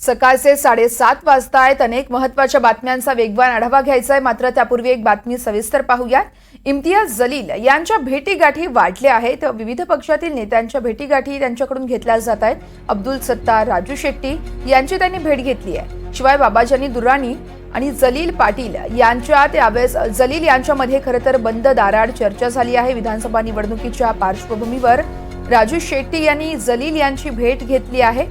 सकाळचे साडेसात वाजता आहेत अनेक महत्त्वाच्या बातम्यांचा वेगवान आढावा घ्यायचा आहे मात्र त्यापूर्वी एक बातमी सविस्तर पाहूयात. इम्तियाज जलील यांच्या भेटीगाठी वाढल्या आहेत. विविध पक्षातील नेत्यांच्या भेटीगाठी त्यांच्याकडून घेतल्या जात आहेत अब्दुल सत्तार राजू शेट्टी यांची त्यांनी भेट घेतली आहे. शिवाय बाबाजानी दुराणी आणि जलील पाटील यांच्यात यावेळेस जलील यांच्यामध्ये खरं तर बंद दाराड चर्चा झाली आहे. विधानसभा निवडणुकीच्या पार्श्वभूमीवर राजू शेट्टी यांनी जलील यांची भेट घेतली आहे.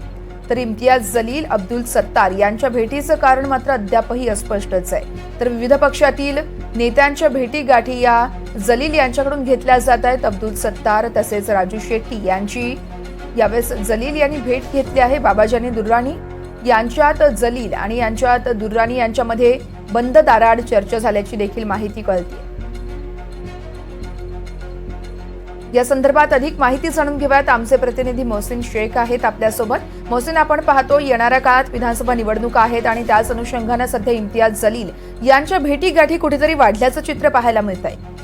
तर इम्तियाज जलील अब्दुल सत्तार यांच्या भेटीचं कारण मात्र अद्यापही अस्पष्टच आहे. तर विविध पक्षातील नेत्यांच्या भेटी गाठी या जलील यांच्याकडून घेतल्या जात आहेत. अब्दुल सत्तार तसेच राजू शेट्टी यांची यावेळेस जलील यांनी भेट घेतली आहे. बाबाजानी दुर्राणी यांच्यात जलील आणि यांच्यात दुर्राणी यांच्यामध्ये बंद दाराड चर्चा झाल्याची देखील माहिती कळते या संदर्भात अधिक माहिती जाणून घेऊयात. आमचे प्रतिनिधी मोहसिन शेख आहेत आपल्यासोबत. मोहसिन आपण पाहतो येणाऱ्या काळात विधानसभा निवडणुका आहेत आणि त्याच अनुषंगानं सध्या इम्तियाज जलील यांच्या भेटीगाठी कुठेतरी वाढल्याचं चित्र पाहायला मिळत आहे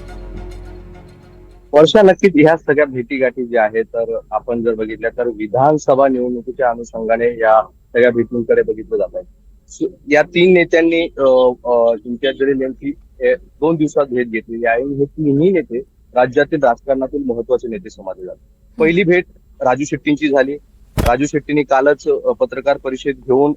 वर्षा नक्कीच ह्या सगळ्या भेटीगाठी ज्या आहेत तर आपण जर बघितल्या तर विधानसभा निवडणुकीच्या अनुषंगाने या सगळ्या भेटींकडे बघितलं जात आहे. या तीन नेत्यांनी इम्तियाज जलील यांची दोन दिवसात भेट घेतलेली आहे. हे तिन्ही नेते राज्यातील राजकारणातील महत्त्वाचे नेते समजले जातात पहिली भेट राजू शेट्टींची झाली. राजू शेट्टींनी कालच पत्रकार परिषद घेऊन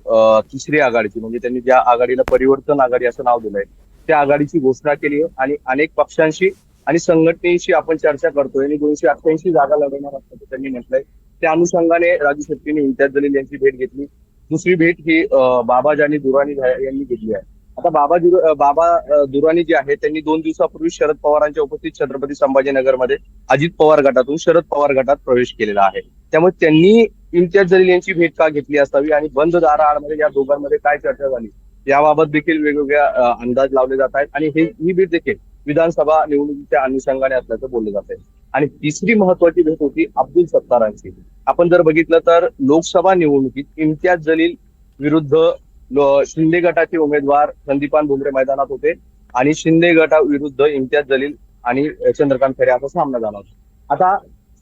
तिसरी आघाडीची म्हणजे त्यांनी ज्या आघाडीला परिवर्तन आघाडी असं नाव दिलंय त्या आघाडीची घोषणा केली आहे आणि अनेक पक्षांशी आणि संघटनेशी आपण चर्चा करतोय आणि दोनशे अठ्ठ्याऐंशी जागा लढवणार असल्याचं त्यांनी म्हटलंय. त्या अनुषंगाने राजू शेट्टीने इम्तियाज जलील यांची भेट घेतली. दुसरी भेट ही अं, बाबा जानी दुराणी यांनी घेतली आहे. आता बाबा दुर- बाबा दुरानी दुराणी जे आहे त्यांनी दोन दिवसापूर्वी शरद पवारांच्या उपस्थित छत्रपती संभाजीनगरमध्ये अजित पवार गटातून शरद पवार गटात प्रवेश केलेला आहे. त्यामुळे त्यांनी इम्तियाज जलील यांची भेट का घेतली असावी आणि बंद दाराआडमध्ये या दोघांमध्ये काय चर्चा झाली याबाबत देखील वेगवेगळ्या अंदाज लावले जात आहेत आणि हे ही भेट देखील विधानसभा निवडणुकीच्या अनुषंगाने असल्याचं बोललं जात आहे. आणि तिसरी महत्वाची भेट होती अब्दुल सत्तारांची. आपण जर बघितलं तर लोकसभा निवडणुकीत इम्तियाज जलील विरुद्ध शिंदे गटाचे उमेदवार संदीपान भुमरे मैदानात होते आणि शिंदे गटा विरुद्ध इम्तियाज जलील आणि चंद्रकांत खरे असा सामना झाला होता. आता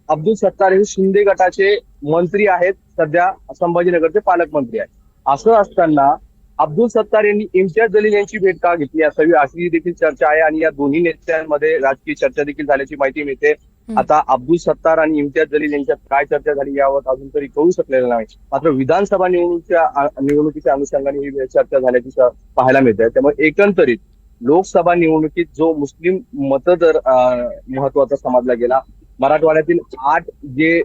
अब्दुल सत्तार हे शिंदे गटाचे मंत्री आहेत सध्या संभाजीनगरचे पालकमंत्री आहेत. असं असताना अब्दुल सत्तार यांनी इम्तियाज जलील यांची भेट का घेतली? असावी अशी देखील चर्चा आहे आणि या दोन्ही नेत्यांमध्ये राजकीय चर्चा देखील झाल्याची माहिती मिळते. आता अब्दुल सत्तार आणि इम्तियाज जलील यांच्यात काय चर्चा झाली यावर अजून तरी कळू शकलेलं नाही. मात्र विधानसभा निवडणुकीच्या निवडणुकीच्या अनुषंगाने ही चर्चा झाल्याची पाहायला मिळते त्यामुळे एकंदरीत लोकसभा निवडणुकीत जो मुस्लिम मतदार महत्त्वाचा समजला गेला मराठवाड्यातील आठ जे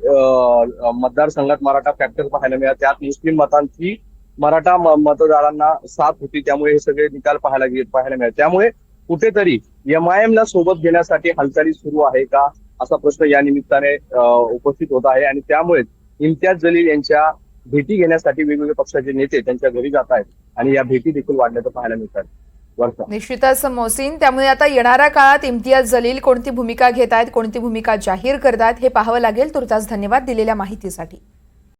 मतदारसंघात मराठा फॅक्टर पाहायला मिळाला त्यात मुस्लिम मतांची मराठा मतदारांना साथ होती त्यामुळे हे सगळे निकाल पाहायला पाहायला मिळाले. त्यामुळे कुठेतरी एमआयएम ला सोबत घेण्यासाठी हालचाली सुरू आहे का? असा प्रश्न या निमित्ताने उपस्थित होत आहे आणि त्यामुळे इम्तियाज जलील यांच्या भेटी घेण्यासाठी वेगवेगळे पक्षाचे नेते त्यांच्या घरी जात आहेत आणि या भेटी देखील वाढल्याचं पाहायला मिळतात. वर्षा निश्चितच मोहसिन त्यामुळे आता येणाऱ्या काळात इम्तियाज जलील कोणती भूमिका घेत आहेत कोणती भूमिका जाहीर करतात हे पाहावं लागेल. तुर्तास धन्यवाद दिलेल्या माहितीसाठी.